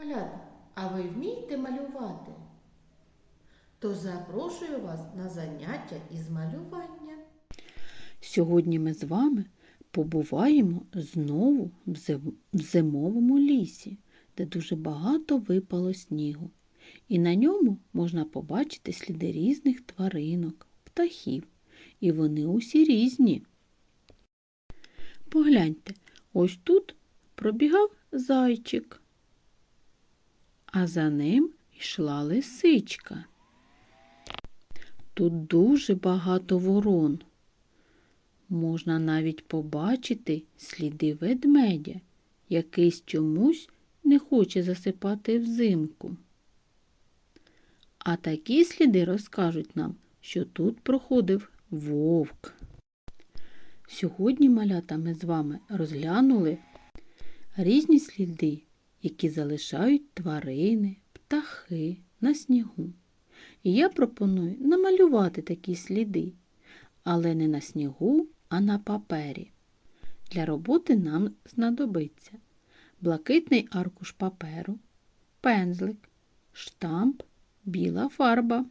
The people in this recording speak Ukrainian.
Малята, а ви вмієте малювати? То запрошую вас на заняття із малювання. Сьогодні ми з вами побуваємо знову в зимовому лісі, де дуже багато випало снігу. І на ньому можна побачити сліди різних тваринок, птахів. І вони усі різні. Погляньте, ось тут пробігав зайчик, а за ним йшла лисичка. Тут дуже багато ворон. Можна навіть побачити сліди ведмедя, який чомусь не хоче засипати взимку. А такі сліди розкажуть нам, що тут проходив вовк. Сьогодні малята ми з вами розглянули різні сліди, які залишають тварини, птахи на снігу. І я пропоную намалювати такі сліди, але не на снігу, а на папері. Для роботи нам знадобиться блакитний аркуш паперу, пензлик, штамп, біла фарба.